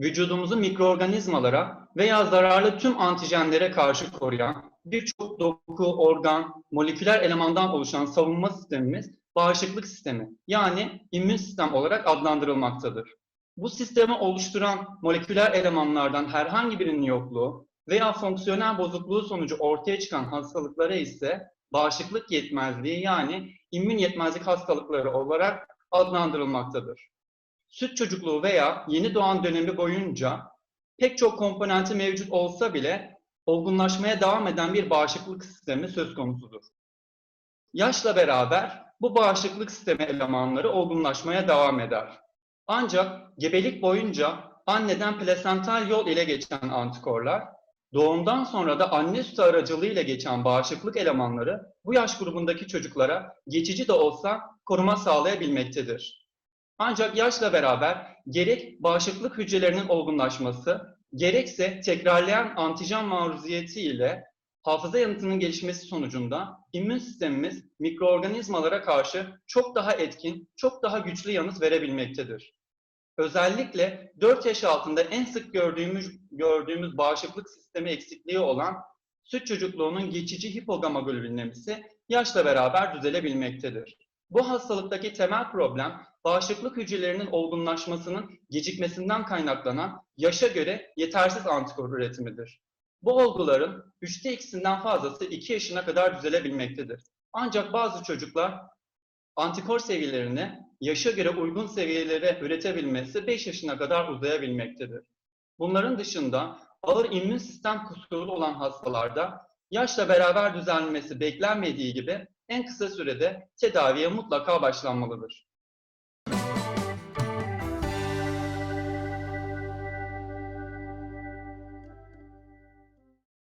vücudumuzu mikroorganizmalara veya zararlı tüm antijenlere karşı koruyan birçok doku, organ, moleküler elemandan oluşan savunma sistemimiz bağışıklık sistemi yani immün sistem olarak adlandırılmaktadır. Bu sistemi oluşturan moleküler elemanlardan herhangi birinin yokluğu veya fonksiyonel bozukluğu sonucu ortaya çıkan hastalıklara ise bağışıklık yetmezliği yani immün yetmezlik hastalıkları olarak adlandırılmaktadır. Süt çocukluğu veya yeni doğan dönemi boyunca pek çok komponenti mevcut olsa bile olgunlaşmaya devam eden bir bağışıklık sistemi söz konusudur. Yaşla beraber bu bağışıklık sistemi elemanları olgunlaşmaya devam eder. Ancak gebelik boyunca anneden plasental yol ile geçen antikorlar, doğumdan sonra da anne sütü aracılığıyla geçen bağışıklık elemanları bu yaş grubundaki çocuklara geçici de olsa koruma sağlayabilmektedir. Ancak yaşla beraber gerek bağışıklık hücrelerinin olgunlaşması, gerekse tekrarlayan antijen maruziyeti ile hafıza yanıtının gelişmesi sonucunda immün sistemimiz mikroorganizmalara karşı çok daha etkin, çok daha güçlü yanıt verebilmektedir. Özellikle 4 yaş altında en sık gördüğümüz, gördüğümüz bağışıklık sistemi eksikliği olan süt çocukluğunun geçici hipogamaglobulinemisi yaşla beraber düzelebilmektedir. Bu hastalıktaki temel problem bağışıklık hücrelerinin olgunlaşmasının gecikmesinden kaynaklanan yaşa göre yetersiz antikor üretimidir. Bu olguların üçte ikisinden fazlası 2 yaşına kadar düzelebilmektedir. Ancak bazı çocuklar antikor seviyelerini yaşa göre uygun seviyelere üretebilmesi 5 yaşına kadar uzayabilmektedir. Bunların dışında ağır immün sistem kusurlu olan hastalarda yaşla beraber düzelmesi beklenmediği gibi en kısa sürede tedaviye mutlaka başlanmalıdır.